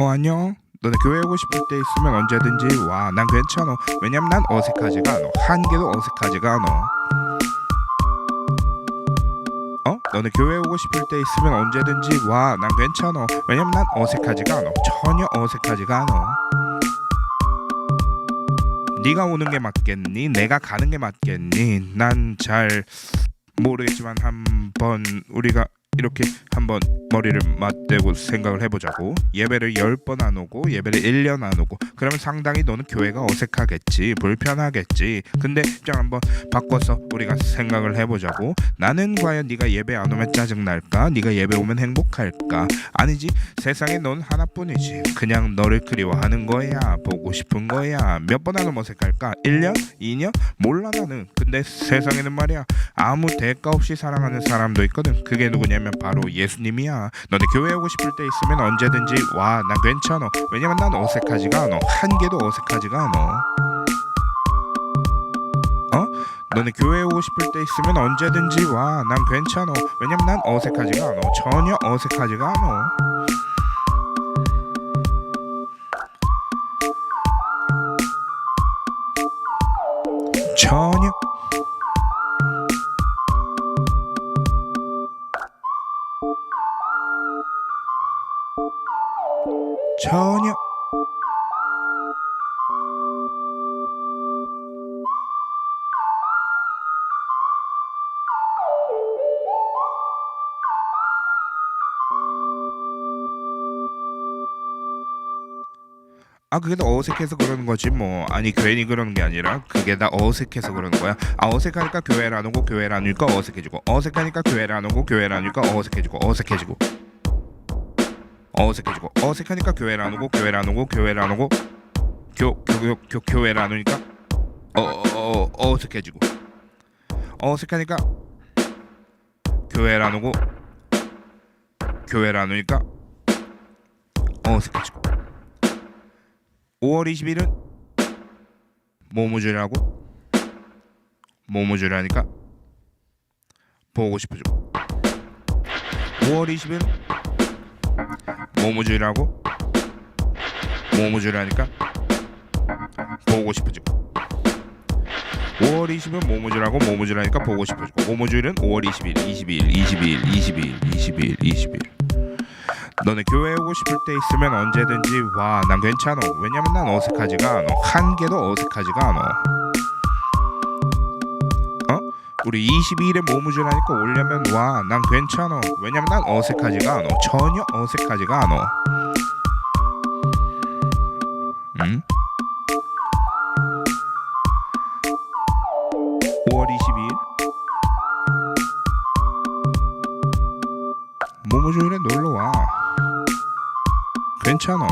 어 안녕. 너네 교회 오고 싶을 때 있으면 언제든지 와. 난 괜찮아. 왜냐면 난 어색하지가 않아. 한 개도 어색하지가 않아. 어? 너네 교회 오고 싶을 때 있으면 언제든지 와. 난 괜찮아. 왜냐면 난 어색하지가 않아. 전혀 어색하지가 않아. 네가 오는 게 맞겠니? 내가 가는 게 맞겠니? 난 잘 모르겠지만 한번 우리가 이렇게 한번 머리를 맞대고 생각을 해보자고. 예배를 열번안 오고 예배를 1년 안 오고. 그러면 상당히 너는 교회가 어색하겠지 불편하겠지. 근데 입장 한번 바꿔서 우리가 생각을 해보자고. 나는 과연 네가 예배 안 오면 짜증날까? 네가 예배 오면 행복할까? 아니지 세상에 넌 하나뿐이지. 그냥 너를 그리워하는 거야 보고 싶은 거야. 몇번안 오면 어색할까? 1년? 2년? 몰라 나는. 근데 세상에는 말이야 아무 대가 없이 사랑하는 사람도 있거든. 그게 누구냐면 바로 예수님이야. 너네 교회 오고 싶을 때 있으면 언제든지 와난 괜찮아. 왜냐면 난 어색하지가 않아. 한 개도 어색하지가 않아. 어? 너네 교회 오고 싶을 때 있으면 언제든지 와 난 괜찮아. 왜냐면 난 어색하지가 않아. 전혀 어색하지가 않아. 전혀 전혀. 아 그게 다 어색해서 그러는 거지 뭐. 아니 괜히 그러는 게 아니라 그게 다 어색해서 그러는 거야. 아 어색하니까 교회를 안 오고 교회를 안 오니까 어색해지고 어색하니까 교회를 안 오고 교회를 안 오니까 어색해지고 어색해지고 어색해지고 어색하니까 교회를 안 오고 교회를 안 오고 교회를 안 오고 교교 교 교회를 안 오니까 어어 어 색해지고. 어색하니까 교회를 안 오고 교회를 안 오니까 어색해지고. 5월 20일은 모무주라고 모무주라니까 보고 싶어지고. 5월 20일 모무주라고? 모무주라니까? 보고 싶어지고 5월 20일 모무주라고 모무주라니까 보고 싶어지고 모무주일은 5월 20일 22일 22일 22일 22일 22일. 너네 교회 오고 싶을 때 있으면 언제든지 와. 난 괜찮아. 왜냐면 난 어색하지가 않아. 한 개도 어색하지가 않아. 어? 우리 22일에 모무주라니까 오려면 와 난 괜찮아. 왜냐면 난 어색하지가 않아. 전혀 어색하지가 않아. 응? 5월 22일? 모무주일에 놀러와. 괜찮아